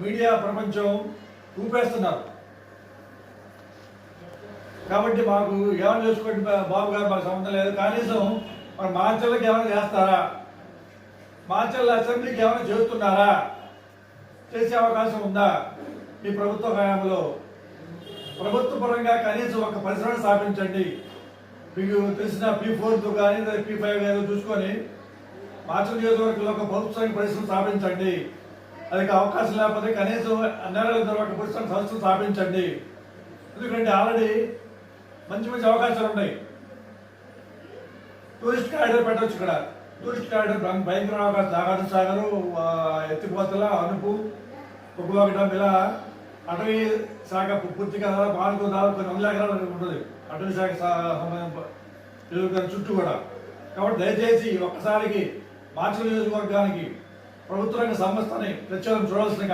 Media ప్రపంచం ఊపేస్తున్నారు. కాబట్టి మాకు ఏమైనా చేసుకోండి బాబు గారు మాకు సంబంధం లేదు. కనీసం మరి మార్చర్లకు ఏమైనా చేస్తారా? మార్చర్ల అసెంబ్లీకి ఏమైనా చేస్తున్నారా చేసే అవకాశం ఉందా? మీ ప్రభుత్వ హయాంలో? ప్రభుత్వ పరంగా కనీసం ఒక పరిశ్రమ స్థాపించండి. మీకు తెలిసిన పీ ఫోర్ కానీ పీ ఫైవ్ ఏదో చూసుకొని మార్చల్ నియోజకవర్గంలో ఒక ప్రభుత్వానికి పరిశ్రమ స్థాపించండి. అది అవకాశం లేకపోతే కనీసం నెలల ఒక పుస్తకం సంస్థ స్థాపించండి. ఎందుకంటే ఆల్రెడీ మంచి మంచి అవకాశాలు ఉన్నాయి. టూరిస్ట్ కారిడార్ పెట్టవచ్చు ఇక్కడ. టూరిస్ట్ కారిడార్ భయంకర అవకాశం. నాగార్జున సాగర్ ఎత్తిపోతల అనుపు ఉపయోగటం ఇలా అటవీ శాఖ పూర్తిగా పాల్గొ దాదాపు కొన్ని వందల ఎకరాలు ఉంటుంది. అటవీ శాఖ సంబంధం చుట్టూ కూడా. కాబట్టి దయచేసి ఒక్కసారికి మార్చి నియోజకవర్గానికి ప్రభుత్వ రంగ సంస్థని ప్రచారం చూడాల్సిన